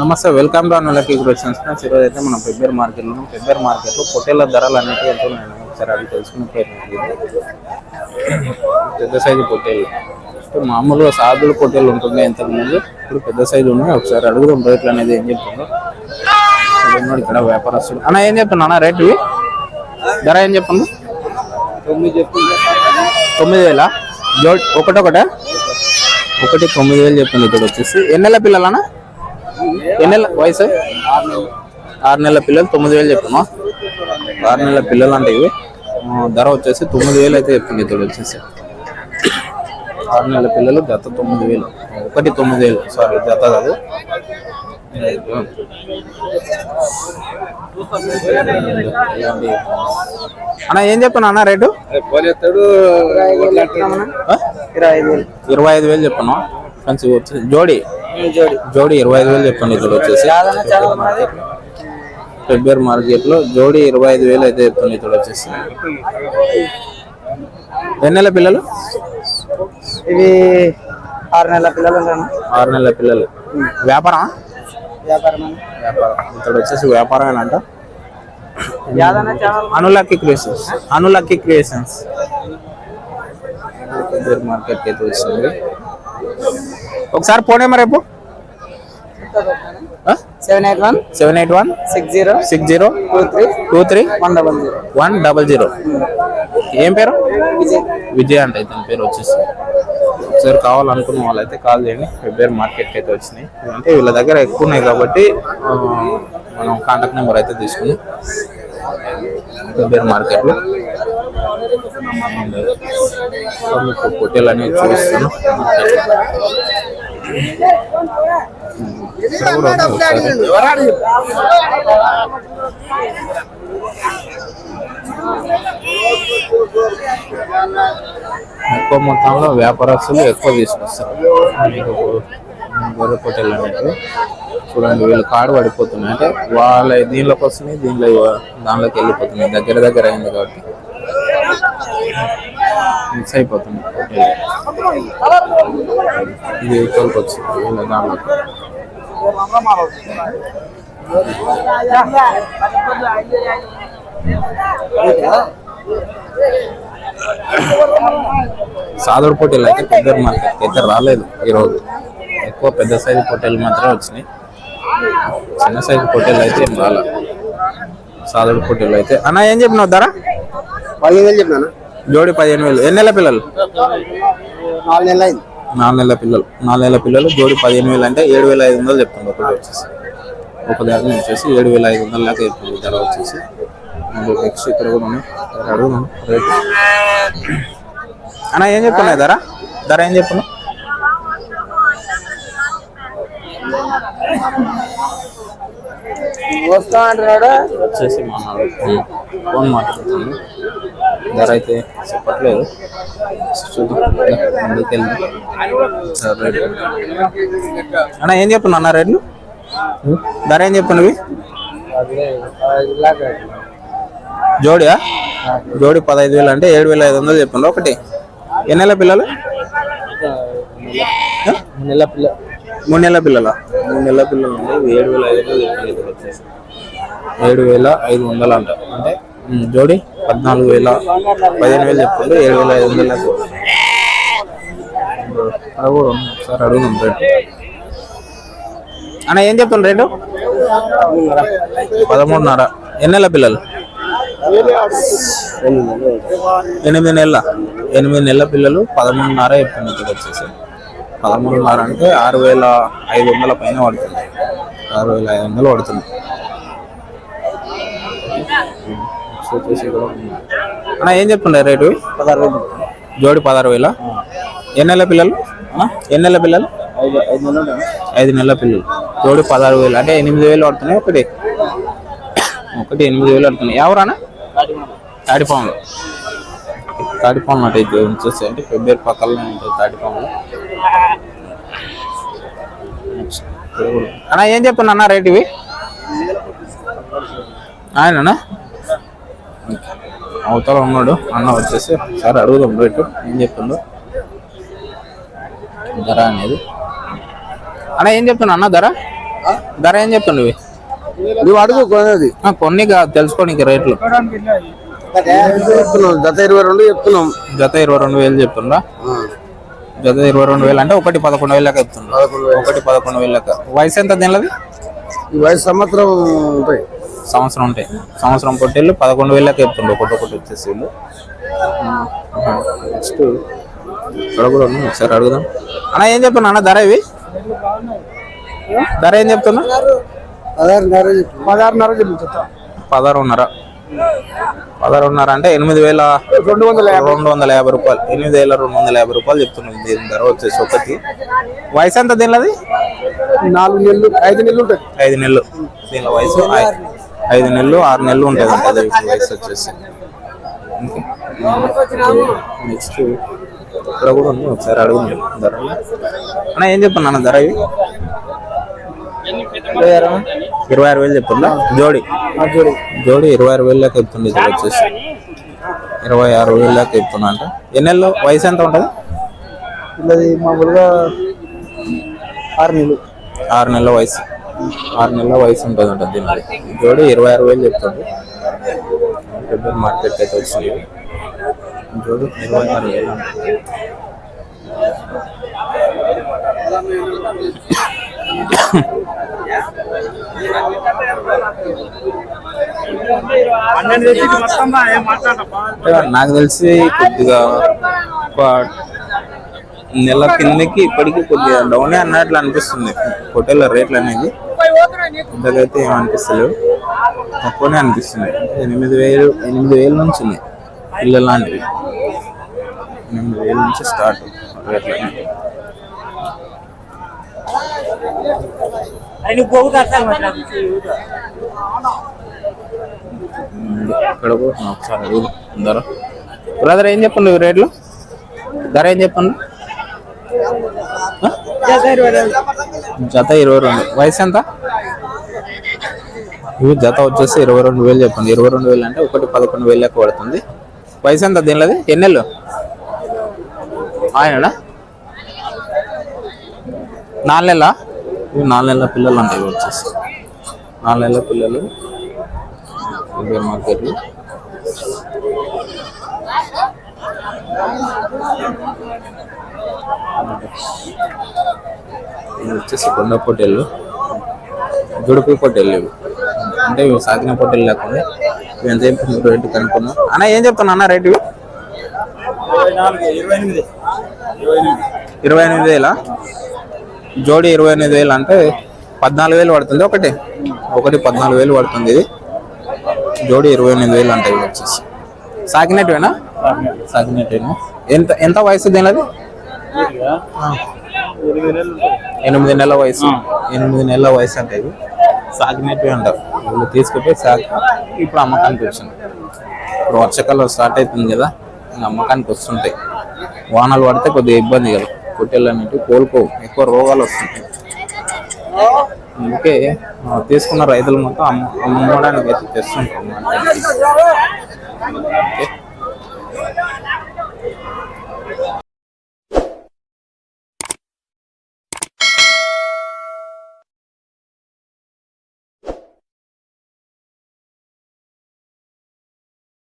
నమస్తే welcome to Anulakki questions friends. ఈరోజు అయితే మనం పెబ్బేర్ మార్కెట్లో పెబ్బేర్ మార్కెట్లో పొట్టేళ్ళ ధరలు అనేవి ఎంత ఉన్నాయని ఒకసారి అడిగి తెలుసుకునే ప్రయత్నం. పెద్ద సైజు ఇప్పుడు మామూలుగా సాధుల పొట్టేళ్ళు ఉంటుంది ఇంతకు ముందు ఇప్పుడు పెద్ద సైజు ఉన్నాయి. ఒకసారి అడుగుదాం రేట్లు అనేది ఏం చెప్తుందో. ఇక్కడ వ్యాపారస్తుడు. అన్న ఏం చెప్తున్నా అన్న రేటు ఇవి? ధర ఏం చెప్పండి తొమ్మిది చెప్తుంది. తొమ్మిది వేల? జోడ్ ఒకటొకట? ఒకటి తొమ్మిది వేలు చెప్పింది ఇక్కడ వచ్చేసి. ఎన్ని నెలల పిల్లలనా ఎన్ని నెలల వయసు? ఆరు నెలల పిల్లలు తొమ్మిది వేలు చెప్పాను ఆరు నెలల పిల్లలు అంటే ఇవి. ధర వచ్చేసి తొమ్మిది వేలు అయితే చెప్పింది ఇక్కడ వచ్చేసి. ఆరు నెలల పిల్లలు జత తొమ్మిది వేలు. ఒకటి తొమ్మిది వేలు. సారీ జత కాదు. అన్న ఏం చెప్తున్నా అన్న రేటు? ఇరవై ఐదు వేలు చెప్పాను ఫ్రెండ్స్ జోడి. జోడి. ఇరవై ఐదు వేలు చెప్పండి ఇక్కడ వచ్చేసి. ఫెబ్రవరి మార్కెట్లో జోడి ఇరవై ఐదు వేలు అయితే చెప్తుంది ఇక్కడ వచ్చేసి. ఎన్ని నెలల పిల్లలు? ఇవి ఆరు నెలల పిల్లలు ఆరు నెలల పిల్లలు. వ్యాపారం వ్యాపారం. ఇక్కడ వచ్చేసి వ్యాపారం అంట? Anulakki creations. Anulakki creations. February market అయితే వచ్చింది. ఒకసారి పోనేమో రేపు seven eight one seven eight one six zero six zero two three two three one double zero. One double zero. ఏం పేరు? విజయ్. విజయ్ అంటే ఇతని పేరు వచ్చేసి. ఒకసారి కావాలనుకున్న వాళ్ళైతే కాల్ చేయండి. ఫిబ్రవరి మార్కెట్కి అయితే వచ్చినాయి. అంటే వీళ్ళ దగ్గర ఎక్కువ ఉన్నాయి కాబట్టి మనం కాంటాక్ట్ నెంబర్ అయితే తీసుకుని ఫిబ్రవరి మార్కెట్లో పొట్టేలు అనేవి చూపిస్తాను ఎక్కువ మొత్తంలో వ్యాపారస్తులు ఎక్కువ తీసుకొస్తారు. మీకు గొర్రె చూడండి వీళ్ళు కాడు పడిపోతున్నాయి. అంటే వాళ్ళ దీనిలోకి వస్తున్నాయి దీనిలో దానిలోకి వెళ్ళిపోతున్నాయి. దగ్గర దగ్గర అయింది కాబట్టి. మిక్స్ అయిపోతుంది. ఇది తోలుకు వచ్చింది సాదర్ పొట్టేలు అయితే పెద్ద మార్కెట్కి అయితే రాలేదు ఈరోజు. ఎక్కువ పెద్ద సైజు పొట్టేలు మాత్రమే వచ్చినాయి. చిన్న సైజు పొట్టేలు అయితే ఏం రాలేదు సాదర్ పొట్టేలు అయితే అన్న ఏం చెప్పినావు ధర? పదిహేను వేలు చెప్పినాను? జోడి పదిహేను వేలు. ఎన్ని నెలల పిల్లలు? నాలుగు నెలలు అయింది నాలుగు నెలల పిల్లలు. నాలుగు నెలల పిల్లలు జోడి పదిహేను వేలు అంటే ఏడు వేల ఐదు వందలు చెప్తుంది ఒకటి వచ్చేసి. ఒక దగ్గర వచ్చేసి ఏడు వేల ఐదు వందల దాకా చెప్తుంది ధర వచ్చేసి. నెక్స్ట్ ఇక్కడ కూడా ఉన్నాయి. అడుగుదాం. రేట్ అన్న ఏం చెప్తున్నాయి ధర? ధర ఏం చెప్తున్నావు వస్తా అంటున్నాడు? వచ్చేసి మా ఫోన్ మాట్లాడుతుంది ధర అయితే చెప్పట్లేదు. అన్న ఏం చెప్పను అన్న రేట్లు? ధర ఏం చెప్తున్నవి జోడియా? జోడి పదహైదు వేలు అంటే ఏడు వేల ఐదు వందలు చెప్పండి ఒకటి. ఎన్ని నెలల పిల్లలు? నెల పిల్ల మూడు నెలల పిల్లల? మూడు నెలల పిల్లలు అంటే ఏడు వేల ఐదు వందలు ఏడు వేల ఐదు వందలు అంట. అంటే జోడి పద్నాలుగు వేల పదిహేను వేలు చెప్పండి ఏడు వేల ఐదు వందలు కూడా ఉంది. ఒకసారి అడుగుదాం రేటు. అన్న ఏం చెప్తాను రేటు? పదమూడున్నర. ఎన్ని నెలల పిల్లలు? ఎనిమిది నెలల. ఎనిమిది నెలల పిల్లలు పదమూడున్నర చెప్తుంది ఇక్కడ వచ్చేసి. పదమూడున్నర అంటే ఆరు వేల ఐదు వందల పైన పడుతుంది. ఆరు వేల ఐదు వందలు పడుతుంది. సో వచ్చేసి ఇక్కడ ఉంది. అన్న ఏం చెప్తుండే రేటు? పదహారు వేలు. జోడి పదహారు వేల? ఎన్ని నెలల పిల్లలు? ఎన్ని నెలల పిల్లలు? ఐదు ఐదు నెలలు. ఐదు పిల్లలు. జోడి పదహారు వేలు. అంటే ఎనిమిది వేలు పడుతున్నాయి ఒకటి? ఒకటి ఎనిమిది వేలు పడుతున్నాయి. ఎవరన్నా తాడిపాములు తాడిపాము అంటే ఇది వచ్చేసి అంటే ఫిబ్రవరి పక్కనే ఉంటుంది తాడిపాములు కూడా. అన్న ఏం చెప్తున్నా అన్న రేట్ ఇవి? ఆయననా? అవతల ఉన్నాడు. అన్న వచ్చేసి సరే అడుగుదాం రేటు ఏం చెప్తుండో? ధర అనేది. అన్న ఏం చెప్తున్నా అన్న ధర? ధర ఏం చెప్తుండు నువ్వు అడుగు కొనేది. కొన్ని కాదు తెలుసుకోనికి రేట్లు. చెప్తున్నాం. జత ఇరవై రెండు చెప్తున్నాం. జత ఇరవై రెండు వేలు చెప్తుండ్రా జత ఇరవై రెండు వేలు అంటే ఒకటి పదకొండు వేలు లెక్క చెప్తుండ్రు ఒకటి పదకొండు వేలు లెక్క. వయసు ఎంత దీనిది ఈ వయసు సంవత్సరం ఉంటాయి. సంవత్సరం ఉంటాయి సంవత్సరం పొట్టేళ్ళు పదకొండు వేలు లెక్క చెప్తుండ్రు ఒకటి ఒకటి వచ్చేసి వీళ్ళు. నెక్స్ట్ ఇక్కడ కూడా ఉన్నాయి ఒకసారి అడుగుదాం. అన్న ఏం చెప్తున్నా అన్న? ధర ఇవి? ధర ఏం చెప్తున్నా? పదహారున్నర పదహారున్నర చెప్తా. పదహారున్నర. పదహారున్నర అంటే ఎనిమిది వేల రెండు వందల రెండు వందల యాభై రూపాయలు. ఎనిమిది వేల రెండు వందల యాభై రూపాయలు చెప్తున్నాం దీని ధర వచ్చేసి ఒకటి. వయసు ఎంత దీనిది నాలుగు నెలలు ఐదు నెలలు ఉంటాయి ఐదు నెలలు. దీని వయసు ఐదు నెలలు ఆరు నెలలు ఉంటుంది అంట అది వయసు వచ్చేసి. నెక్స్ట్ ఇక్కడ కూడా ఉంది ఒకసారి అడుగుంది ధర. అన్న ఏం చెప్పండి అన్న ధర ఇవి? ఇరవై ఆరు వేలు చెప్తుందా? జోడి. జోడి. ఇరవై ఆరు వేలు లెక్క చెప్తుంది ఇది వచ్చేసి. ఇరవై ఆరు వేలు లెక్క చెప్తున్నా అంటే. ఎన్ని నెలలు? వయసు ఎంత ఉంటుంది? మామూలుగా ఆరు నెలలు. ఆరు నెలల వయసు. ఆరు నెలల వయసు ఉంటుంది అంట దీనికి. జోడి ఇరవై ఆరు వేలు చెప్తుంది పెద్ద మార్కెట్ అయితే వచ్చింది జోడి ఇరవై ఆరు వేలు. నాకు తెలిసి కొద్దిగా నెల కిందకి ఇప్పటికి కొద్దిగా డౌనే అన్నట్లు అనిపిస్తుంది. హోటల్ రేట్లు అనేది ఇంతకైతే ఏం అనిపిస్తలేవు తక్కువనే అనిపిస్తుంది ఎనిమిది వేలు ఎనిమిది వేలు నుంచి ఉన్నాయి పిల్లల లాంటివి. ఎనిమిది వేల నుంచి స్టార్ట్ రేట్లు అనేవి ఇక్కడ కూడా ఒకసారి అడుగు ధర? బ్రదర్ ఏం చెప్పండి రేట్లు? ధర ఏం చెప్పండి? జత ఇరవై రెండు. వయసు ఎంత? ఇవి జత వచ్చేసి ఇరవై రెండు వేలు చెప్పండి. ఇరవై రెండు వేలు అంటే ఒకటి పదకొండు వేలు లెక్క పడుతుంది. వయసు ఎంత దీనిది ఎన్నెళ్ళు? ఆయనడా నాలుగు నెలల? ఇవి నాలుగు నెలల పిల్లలు అంటే ఇవి వచ్చేసి. నాలుగు నెలల పిల్లలు. ఇరవై మార్కెట్లు ఇది వచ్చేసి కొండ పొట్టేళ్ళు జుడుపు పొట్టేళ్ళు ఇవి. అంటే ఇవి సాగిన పొట్టేళ్ళు లేకుండా ఇవి ఎంత చెప్తున్నారు రేటు కనుక్కున్నాం. అన్న ఏం చెప్తున్నా అన్న రేటు ఇవి? ఇరవై ఎనిమిది వేలా? జోడి ఇరవై ఎనిమిది వేలు అంటే పద్నాలుగు వేలు పడుతుంది ఒకటి. ఒకటి పద్నాలుగు వేలు పడుతుంది ఇది. జోడి ఇరవై ఎనిమిది వేలు అంటే ఇవి వచ్చేసి. సాకినట్టువేనా సాకినట్టేనా ఎంత ఎంత వయసు దీనిది? ఎనిమిది నెలల వయసు. ఎనిమిది నెలల వయసు అంటే ఇవి. సాగినట్టు అంటారు. వీళ్ళు తీసుకుపోయి సాగి ఇప్పుడు అమ్మకానికి వచ్చింది. ఇప్పుడు వర్షకాలం స్టార్ట్ అవుతుంది కదా అమ్మకానికి వస్తుంటాయి. వానలు పడితే కొద్దిగా ఇబ్బంది కదా. పొట్టెళ్ళు అనేవి కోలుకోవు. ఎక్కువ రోగాలు వస్తుంటాయి. అందుకే తీసుకున్న రైతులు మొత్తం అమ్మడానికి అయితే తెస్తుంటారు.